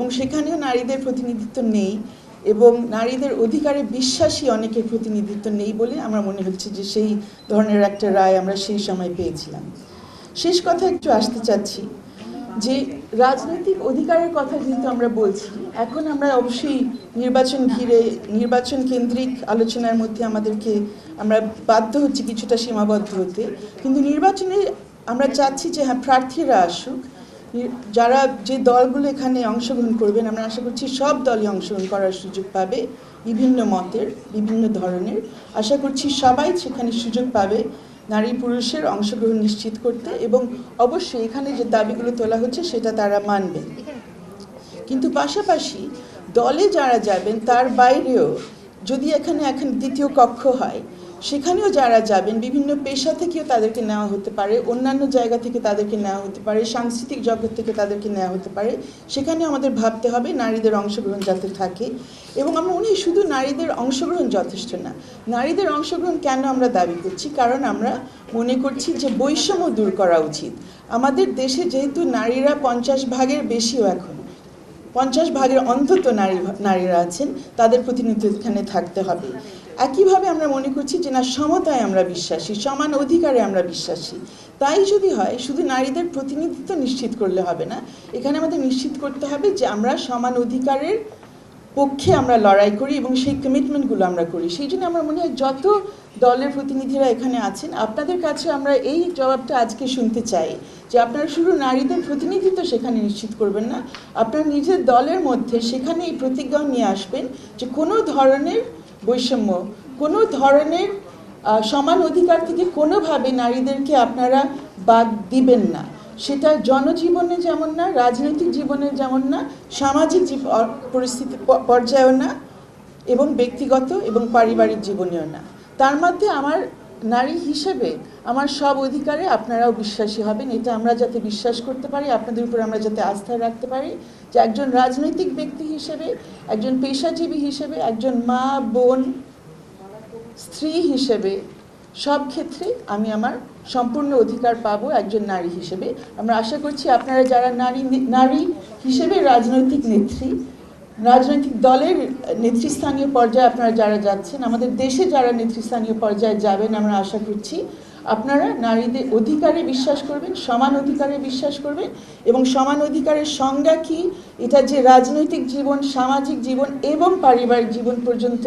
এবং সেখানেও নারীদের প্রতিনিধিত্ব নেই এবং নারীদের অধিকারে বিশ্বাসী অনেকের প্রতিনিধিত্ব নেই বলে আমরা মনে হচ্ছে যে সেই ধরনের একটা রায় আমরা সেই সময় পেয়েছিলাম। শেষ কথা একটু আসতে চাচ্ছি যে রাজনৈতিক অধিকারের কথা যেহেতু আমরা বলছি, এখন আমরা অবশ্যই নির্বাচন ঘিরে, নির্বাচন কেন্দ্রিক আলোচনার মধ্যে আমাদেরকে আমরা বাধ্য হচ্ছি কিছুটা সীমাবদ্ধ হতে। কিন্তু নির্বাচনে আমরা চাচ্ছি যে হ্যাঁ প্রার্থীরা আসুক। যারা যে দলগুলো এখানে অংশগ্রহণ করবেন, আমরা আশা করছি সব দলই অংশগ্রহণ করার সুযোগ পাবে, বিভিন্ন মতের, বিভিন্ন ধরনের। আশা করছি সবাই সেখানে সুযোগ পাবে নারী পুরুষের অংশগ্রহণ নিশ্চিত করতে এবং অবশ্যই এখানে যে দাবিগুলো তোলা হচ্ছে সেটা তারা মানবেন কিন্তু পাশাপাশি দলে যারা যাবেন, তার বাইরেও যদি এখানে এখন দ্বিতীয় কক্ষ হয় সেখানেও যারা যাবেন, বিভিন্ন পেশা থেকেও তাদেরকে নেওয়া হতে পারে, অন্যান্য জায়গা থেকে তাদেরকে নেওয়া হতে পারে, সাংস্কৃতিক জগৎ থেকে তাদেরকে নেওয়া হতে পারে সেখানে আমাদের ভাবতে হবে নারীদের অংশগ্রহণ যাতে থাকে। এবং আমরা হয় শুধু নারীদের অংশগ্রহণ যথেষ্ট না, নারীদের অংশগ্রহণ কেন আমরা দাবি করছি? কারণ আমরা মনে করছি যে বৈষম্য দূর করা উচিত। আমাদের দেশে যেহেতু নারীরা পঞ্চাশ ভাগের বেশিও এখন, পঞ্চাশ ভাগের অন্তত নারী, নারীরা আছেন, তাদের প্রতিনিধিত্ব এখানে থাকতে হবে। একইভাবে আমরা মনে করছি যে না, সমতায় আমরা বিশ্বাসী, সমান অধিকারে আমরা বিশ্বাসী। তাই যদি হয়, শুধু নারীদের প্রতিনিধিত্ব নিশ্চিত করলে হবে না। এখানে আমাদের নিশ্চিত করতে হবে যে আমরা সমান অধিকারের পক্ষে আমরা লড়াই করি এবং সেই কমিটমেন্টগুলো আমরা করি। সেই জন্য আমার মনে হয় যত দলের প্রতিনিধিরা এখানে আছেন, আপনাদের কাছে আমরা এই জবাবটা আজকে শুনতে চাই যে আপনারা শুধু নারীদের প্রতিনিধিত্ব সেখানে নিশ্চিত করবেন না, আপনার নিজের দলের মধ্যে সেখানে এই প্রতিজ্ঞা নিয়ে আসবেন যে কোনো ধরনের বৈষম্য। কোনো ধরনের সমান অধিকার থেকে কোনোভাবে নারীদেরকে আপনারা বাদ দিবেন না। সেটা জনজীবনে যেমন না, রাজনৈতিক জীবনে যেমন না, সামাজিক পরিস্থিতি পর্যায়েও না, এবং ব্যক্তিগত এবং পারিবারিক জীবনেও না। তার মধ্যে আমার নারী হিসেবে আমার সব অধিকারে আপনারাও বিশ্বাসী হবেন। এটা আমরা যাতে বিশ্বাস করতে পারি, আপনাদের উপর আমরা যাতে আস্থা রাখতে পারি যে একজন রাজনৈতিক ব্যক্তি হিসেবে, একজন পেশাজীবী হিসেবে, একজন মা, বোন, স্ত্রী হিসেবে সব ক্ষেত্রে আমি আমার সম্পূর্ণ অধিকার পাবো একজন নারী হিসেবে। আমরা আশা করছি আপনারা যারা নারী নারী হিসেবে রাজনৈতিক নেত্রী রাজনৈতিক দলের নেতৃস্থানীয় পর্যায়ে আপনারা যারা যাচ্ছেন, আমাদের দেশে যারা নেতৃস্থানীয় পর্যায়ে যাবেন, আমরা আশা করছি আপনারা নারীদের অধিকারে বিশ্বাস করবেন, সমান অধিকারে বিশ্বাস করবেন এবং সমান অধিকারের সংজ্ঞা কি? এটা যে রাজনৈতিক জীবন, সামাজিক জীবন এবং পারিবারিক জীবন পর্যন্ত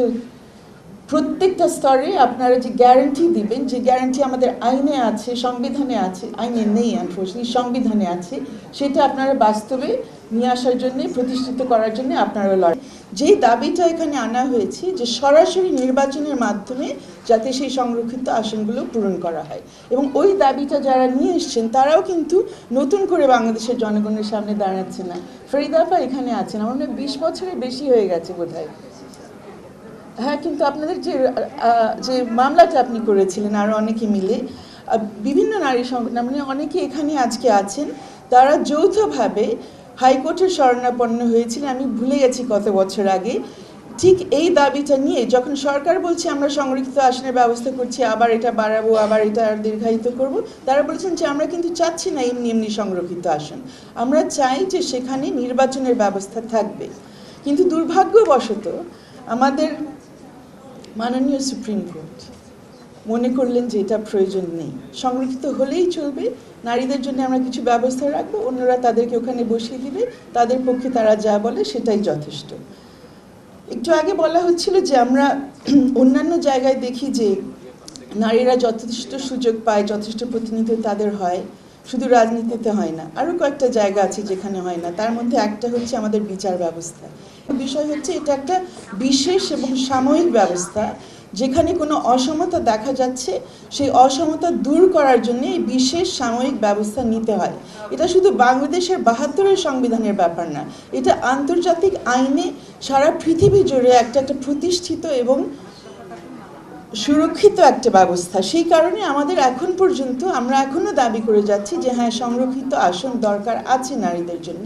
প্রত্যেকটা স্তরে আপনারা যে গ্যারান্টি দিবেন, যে গ্যারান্টি আমাদের আইনে আছে, সংবিধানে আছে, আইনে নেই আনফর্চুনেটলি সংবিধানে আছে, সেটা আপনারা বাস্তবে নিয়ে আসার জন্য, প্রতিষ্ঠিত করার জন্য আপনারা লড়াই। যেই দাবিটা এখানে আনা হয়েছে, যে সরাসরি নির্বাচনের মাধ্যমে যাতে সেই সংরক্ষিত আসনগুলো পূরণ করা হয়। এবং ওই দাবিটা যারা নিয়ে এসছেন, তারাও কিন্তু নতুন করে বাংলাদেশের জনগণের সামনে দাঁড়াচ্ছে না। ফরিদাফা এখানে আছেন, আমার মনে বিশ বছরের বেশি হয়ে গেছে বোধহয়। হ্যাঁ কিন্তু আপনাদের যে যে মামলাটা আপনি করেছিলেন আরও অনেকে মিলে বিভিন্ন নারী সংগঠন মানে অনেকে এখানে আজকে আছেন, তারা যৌথভাবে হাইকোর্টের শরণাপন্ন হয়েছিলেন। আমি ভুলে গেছি কত বছর আগে। ঠিক এই দাবিটা নিয়ে যখন সরকার বলছে, আমরা সংরক্ষিত আসনের ব্যবস্থা করছি, আবার এটা বাড়াবো, আবার এটা আর দীর্ঘায়িত করব, তারা বলছেন যে, আমরা কিন্তু চাচ্ছি না এমনি এমনি সংরক্ষিত আসন। আমরা চাই যে সেখানে নির্বাচনের ব্যবস্থা থাকবে। কিন্তু দুর্ভাগ্যবশত আমাদের মাননীয় সুপ্রিম কোর্ট, মনে করলেন যে এটা প্রয়োজন নেই। সংরক্ষিত হলেই চলবে, নারীদের জন্য আমরা কিছু ব্যবস্থা রাখব, অন্যরা তাদেরকে ওখানে বসিয়ে দিবে, তাদের পক্ষে তারা যা বলে সেটাই যথেষ্ট। একটু আগে বলা হচ্ছিল যে আমরা অন্যান্য জায়গায় দেখি যে নারীরা যথেষ্ট সুযোগ পায়, যথেষ্ট প্রতিনিধিত্ব তাদের হয়। শুধু রাজনীতিতে হয় না আরও কয়েকটা জায়গা আছে যেখানে হয় না। তার মধ্যে একটা হচ্ছে আমাদের বিচার ব্যবস্থা। বিষয় হচ্ছে এটা একটা বিশেষ এবং সাময়িক ব্যবস্থা, যেখানে কোনো অসমতা দেখা যাচ্ছে, সেই অসমতা দূর করার জন্য এই বিশেষ সাময়িক ব্যবস্থা নিতে হয়। এটা শুধু বাংলাদেশের বাহাত্তরের সংবিধানের ব্যাপার না, এটা আন্তর্জাতিক আইনে সারা পৃথিবী জুড়ে একটা একটা প্রতিষ্ঠিত এবং সুরক্ষিত একটা ব্যবস্থা। সেই কারণে আমাদের এখন পর্যন্ত আমরা এখনও দাবি করে যাচ্ছি যে হ্যাঁ সংরক্ষিত আসন দরকার আছে নারীদের জন্য।